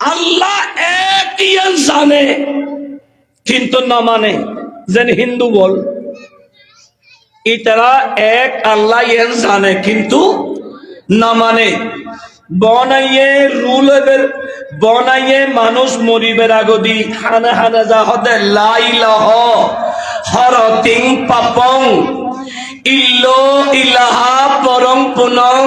আল্লাহ একই জানে, কিন্তু না মানে। যেন হিন্দু বল। ইতারা এক আল্লাহ এন জানে, কিন্তু না মানে। বনাইয়ে রুল লাই পাপং ইলাহা পরং পুনং।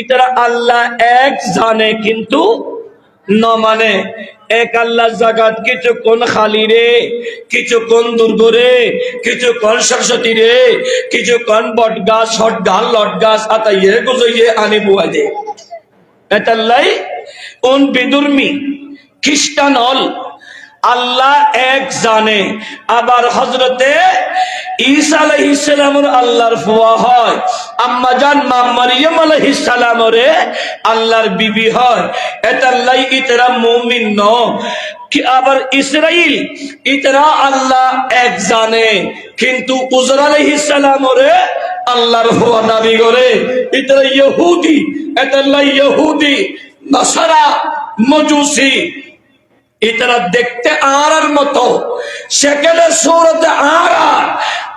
ইতারা আল্লাহ এক জানে কিন্তু ন মানে। এক আল্লাহ জাগাত কিছুক্ষণ খালি রে, কিছুক্ষণ দুর্গ রে, কিছুক্ষণ সরস্বতী রে, কিছুক্ষণ বট গাছ, হট গাল লট গাছ, আতাইয়ে গুজইয়ে আনি বুয়া দে এতাল্লাই কোন বিদুর্মি, খ্রিস্টান হল আল্লাহ এক জানে। আবার হজরতে ঈসা আলাইহিস সালামের আল্লাহর ফুয়া হয়। আম্মা জান মা মারিয়াম আলাইহিস আল্লাহর বিবি হয়। এতাল্লাই ইতরা মুমিন ন। কি আবার ইসরাইল, ইতরা আল্লাহ এক জানে। কিন্তু উজর আলাইহিস সালামরে আল্লাহর ফুয়া দাবি করে। ইতরা ইহুদি, এতাল্লাই ইহুদি, নাসারা, মজুসি এটারা দেখতে আরার মতো। সেখানে সৌরতে আরা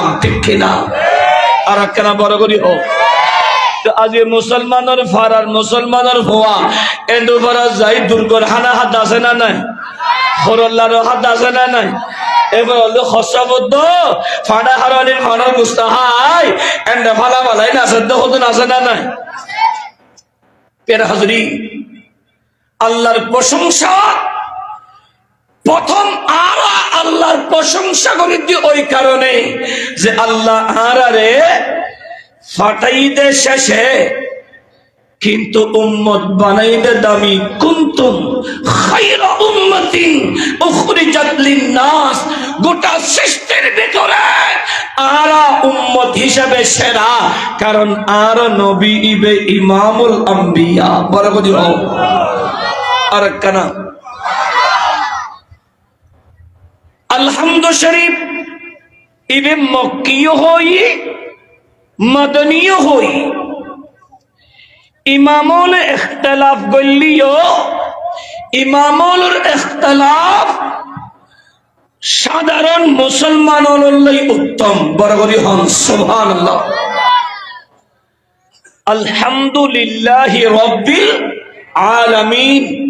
হারাম ঠিক কিনা? আর একখানা বড় করি হোক। মুসলমানের ফারার মুসলমানের ভোয়া এন্দু ফারা যাই দুর্গর হানা হাত আছে না নাই? হরল্লার হাত আছে না নাই? এন্ডা না নাই? আল্লাহর প্রশংসা প্রথম আল্লাহর প্রশংসা করি ওই কারণে যে আল্লাহ আরারে ফাটাইতে শেষে কিন্তু উম্মত বানাইতে দামি কুন্তুম খায়রা উম্মতিন উখরিজাত লিন-নাস। গোটা সৃষ্টির ভিতরে আরা উম্মত হিসেবে সেরা, কারণ আর নবী ইবে ইমামুল আম্বিয়া। বরকতি হও। আর কানা। শরীফ ইবে মক্কিও হই মদনীয় হই। ইমামুল ইখতলাফ গল্লিও ইমামুল ইখতলাফ সাধারণ মুসলমানলৈ উত্তম। বরগরি হন, সুবহানাল্লাহ। আলহামদুলিল্লাহ রব্বিল আলামিন।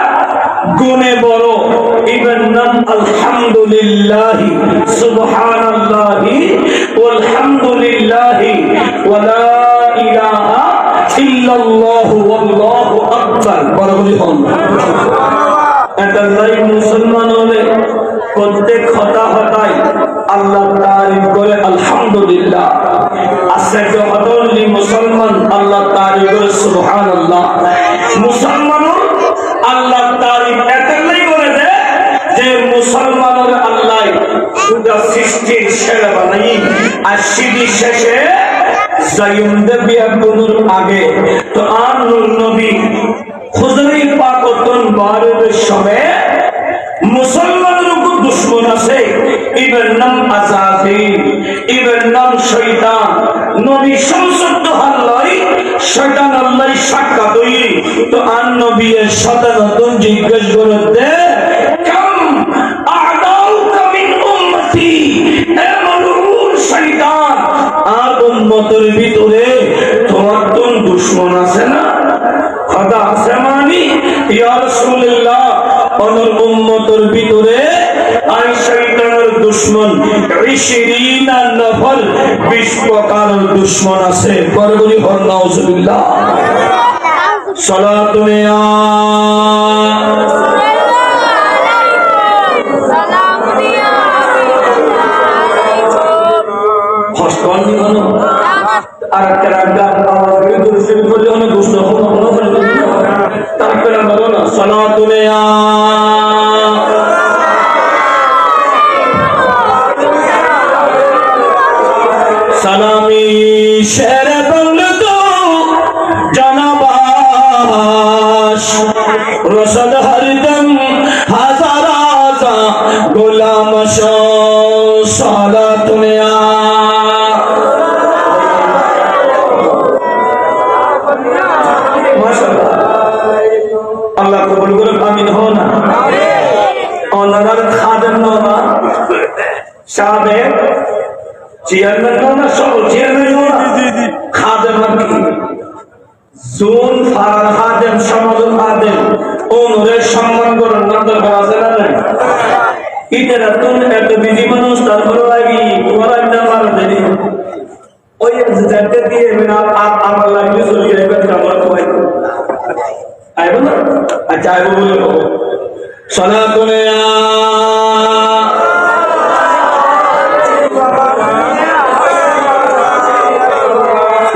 গুণে বড়। ইবেন নাম আলহামদুলিল্লাহি, সুবহানাল্লাহি, ওয়ালহামদুলিল্লাহি ওয়ালা ইলাহা ইল্লাল্লাহু, ওয়াল্লাহু আকবার। বড় বলি এটা লাই মুসলমান হলে প্রত্যেক হতা হতাই আল্লাহ তারিফ করে, আলহামদুলিল্লাহ। আশ্চর্য হতলি মুসলমান আল্লাহ তারিফ করে, সুবহানাল্লাহ। মুসলমান আল্লাহ তারিফ এতলাই করে দে যে মুসলমানের আল্লাহ পুরা সৃষ্টির সেরা বানাই। আর শেষে আগে। তো আর নূর নবী খুজরি পাকতন বারের মুসলমানের উপর দুশ্মন আছে। ইবের নাম আজাদিল ইবের নাম শৈতান নবী সংসদ হাল্লাই শৈতান আল্লাহ সাক্ষাৎ তো আন নবী এর সাধারণত জিজ্ঞেস উম্মতের ভিতরে তোমার তো দুশ্মন আছে না? কথা আছে মানি ইয়া রাসূলুল্লাহ অনর উম্মতের ভিতরে আই শয়তানের দুশমন 20 নফর 20 প্রকারের দুশমন আছে। করগুলি হর নাউজুবিল্লাহ। সালাতু ইয়া হস্তন নিবন আর একটা রাগা আমার বিরুদ্ধে শুরু করলে অনেক উষ্ণ তারপরে বলো না সালাতু ইয়া চেয়ারম্যান নো না। সব চেয়ারম্যান খাদেম আর কি? জুন ফার খাদেম সমাজ খাদেম। ওনরের সম্মান করার নাম দরকার আছে না নাই। ইতারা তুমি এত বিধি মানুষ তারপরে লাগি তোমার একটা মারা দেরি। ওই যাতে দিয়ে না আমার লাগবে চলে যাবে আমার কয়। আইব না? আচ্ছা আইব বলে সলা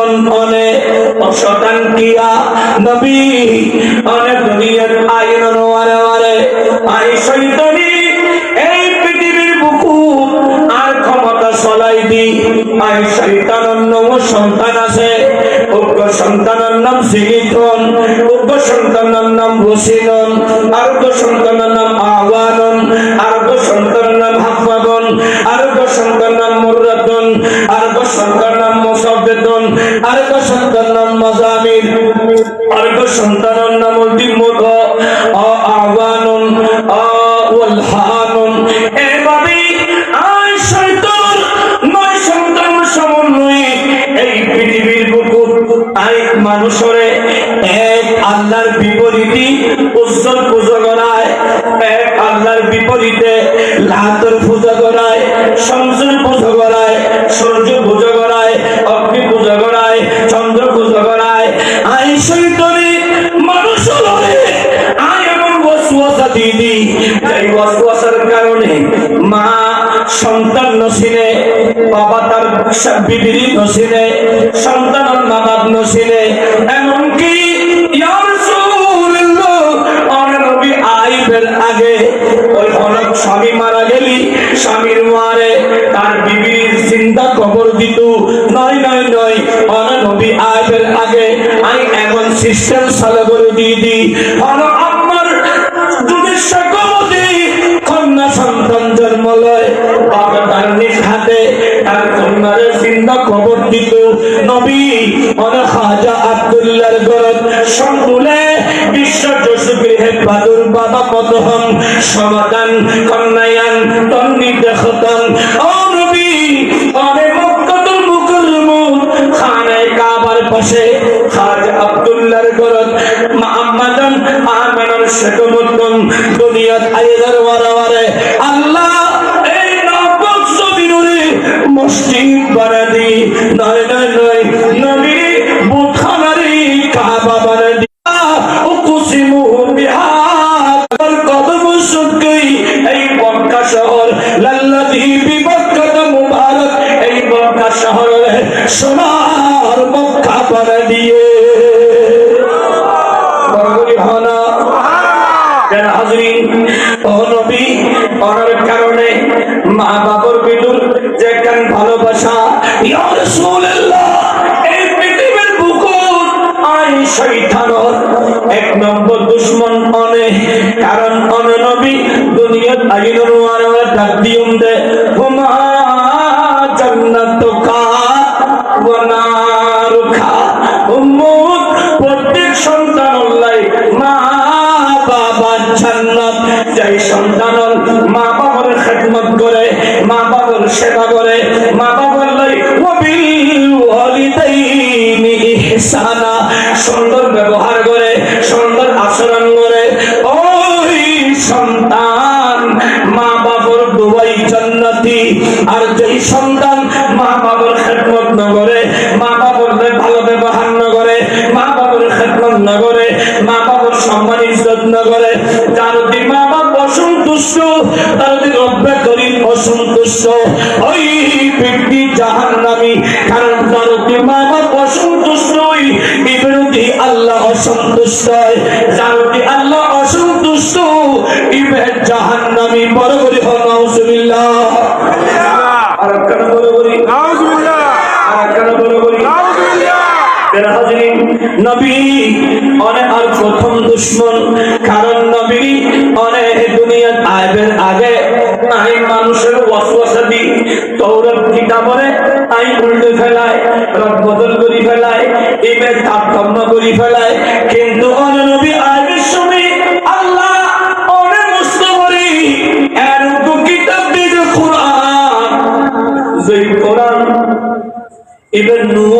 দুশ্মন অনে অশতান কিয়া নবী অনে দুনিয়ার আইন ওয়ারে ওয়ারে আই শয়তানি এই পৃথিবীর বুকুত আর ক্ষমতা চলাই দি। আই শয়তানর নম সন্তান আছে, উগ্র সন্তানের নাম সিলিথন উগ্র সন্তানের নাম রসিনন আরোগ্য সন্তানের নাম এই ওয়াসওয়াসার কারণে মা সন্তান নসিনে বাবা তার বিবির নসিনে সন্তান আর মা বাপ নসিনে এমনকি আগে ওই স্বামী মারা গেলি, স্বামীর মারে তার বিবির চিন্তা কবর দিত তার চিন্তা খবর দিত। নবী অনেক খাজা আব্দুল্লাহর গরত সম্বুলে বিশ্ব যশগৃহে বাদুর বাবা হন সমাধান কন্যায়ান তন্নি দেখতন ও নবী মক্কাতুল খানায় কাবার পাশে খাজা আব্দুল্লাহর গরত দুনিয়াত আইদার ওয়ারাওয়ারে பரடியே যেই সন্তান মা বাবার খেদমত না করে, মা বাবার ভালো ব্যবহার না করে, মা বাবার খেদমত না করে, মা বাবার সম্মান ইজ্জত না করে যদি মা বাপ অসন্তুষ্ট, তার যদি রব্বে করি অসন্তুষ্ট, ওই ব্যক্তি জাহান্নামী। কারণ তার মা বাপ অসন্তুষ্ট ওই বিরোধী আল্লাহ অসন্তুষ্ট হয় নবী অনেক প্রথম দুশ্মন, কারণ নবী অনেক দুনিয়াত আইবের আগে আই মানুষের ওয়াসওয়াসা দি তৌরাত কিতাবরে আই উল্টে ফেলায় রদ বদল করি ফেলায় ইমের তারতম্য করি ফেলায়। কিন্তু অনে নবী আইবের সময় আল্লাহ অনেক মুস্তফরি এর কিতাব দিয়ে কোরআন, যেই কোরআন, ইবেন নূর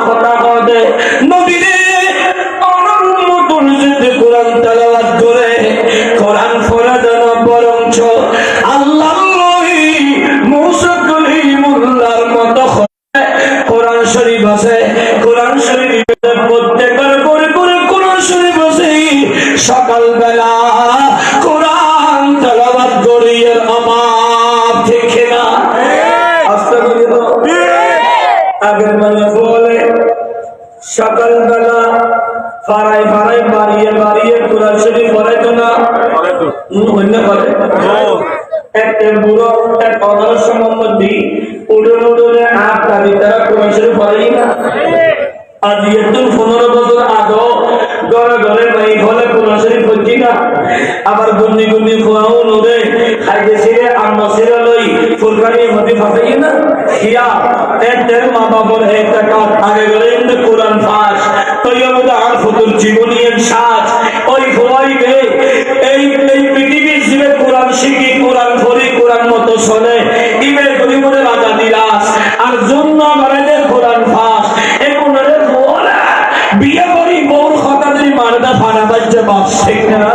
আগের বেলা বলে সকাল বেলা ফাড়াই ফাড়াই বাড়িয়ে বাড়িয়ে কোরআন শরীফ পড়ে তো না অন্য করে একটা বুড়ো এক অদর্শ সম্বন্ধী উড়ে উড়ে আট তারিখ তারা কোরআন শরীফ পড়েই না। আজ একটু পনেরো বছর আগেও ঘরে ঘরে নাই হলে কোরআন শরীফ পড়ছি না। আবার গুন্নি গুন্নি খোয়াও নরে খাইতে ছিঁড়ে আর মশিরে লই ফুলকানি মধ্যে ফাঁসাই না। হিয়া এদের মা বাবার এতেকার আগে গেলেন কোরআন ফাঁস আর ফতুর জীবনী সাজ। ওই এই এই পৃথিবীর জীবে কোরআন শিখি, কোরআন ধরি কোরআন মতো শোনে। রাজা নিরাশ। আর জন্য কোরআন ফাঁস এখন বিয়ে করি, বউর কথা মারদা ফানা বাচ্চা বাপ শিখ না।